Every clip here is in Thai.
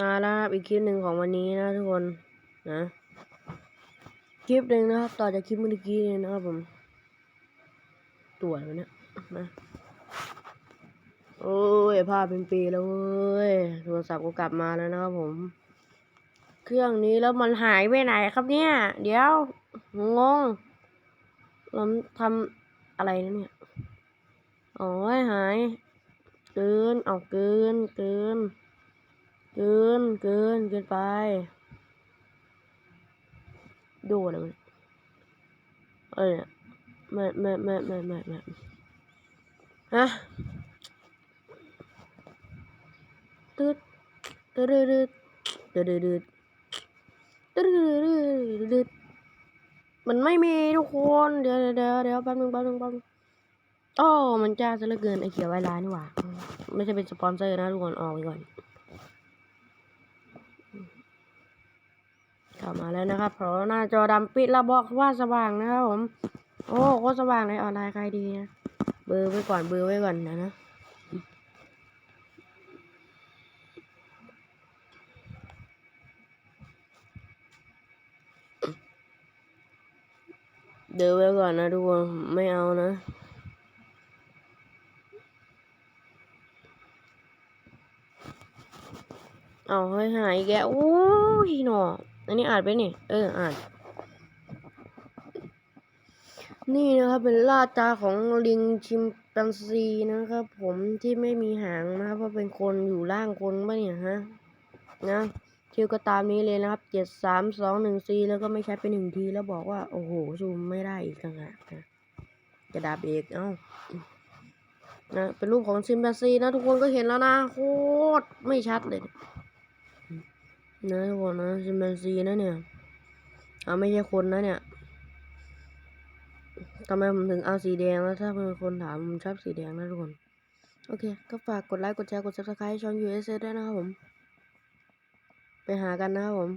มาแล้วครับอีกคลิปหนึ่งของวันนี้นะทุกคนนะคลิปหนึ่งนะครับต่อจากคลิปเมื่อกี้เลยนะครับผมตรวจวันเนี้ยนะโอ้ยภาพเป็นปีแล้วเว้ยโทรศัพท์ก็กลับมาแล้วนะครับผม เครื่องนี้แล้วมันหายไปไหนครับเนี่ย เดี๋ยวงงเราทำอะไรนะเนี่ยอ๋อหายเกินเอาเกินเกิน เกินเกินเกินไปดูอะไรเนี่ยเอ้ยไม่ไม่ไม่ไม่ไม่ไม่ฮะตึ๊ดตึ๊ดตึ๊ดตึ๊ดตึ๊ดตึ๊ดตึ๊ดตึ๊ดตึ๊ดมันไม่มีทุกคนเดี๋ยวเดี๋ยวเดี๋ยวแป๊บนึงแป๊บนึงแป๊บนึงโอ้มันจ้าซะเหลือเกินไอเขียวไวไลน์นี่หว่า ไม่ใช่เป็นสปอนเซอร์นะทุกคนออกไปก่อน ลับมาแล้วนะครับเพราะหน้าจอดำปิดแล้วบอกว่าสว่างนะครับผม โอ้โคตรสว่างเลยออนไลน์ใครดีนะเบอร์ไว้ก่อนเบอร์ไว้ก่อนนะนะเดี๋ยวไว้ก่อนนะทุกคนไม่เอานะเอาให้หายแกโอ้ยหนอ อันนี้อ่านไปนี่ เออ อ่าน นี่นะครับเป็นลาตาของลิงชิมแปนซีนะครับ ผมที่ไม่มีหางนะครับเพราะเป็นคนอยู่ล่างคนปะเนี่ยฮะนะชื่อก็ตามนี้เลยนะครับเจ็ดสามสองหนึ่งซีแล้วก็ไม่ใช้ไปหนึ่งทีแล้วบอกว่า โอ้โหซูมไม่ได้อีกต่างหากนะกระดาษเอกเอ้านะเป็นรูปของชิมแปนซีนะทุกคนก็เห็นแล้วนะโคตรไม่ชัดเลย นะทุกคนนะชิมแปนซีนะเนี่ยเอาไม่ใช่คนนะเนี่ยทำไมผมถึงเอาสีแดงแล้วถ้าเป็นคนถามผมชอบสีแดงนะทุกคน โอเค ก็ฝากกดไลค์กดแชร์กด subscribe ช่อง US ด้วยนะครับผม ไปหากันนะครับผม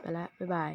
ไปละ บ๊ายบาย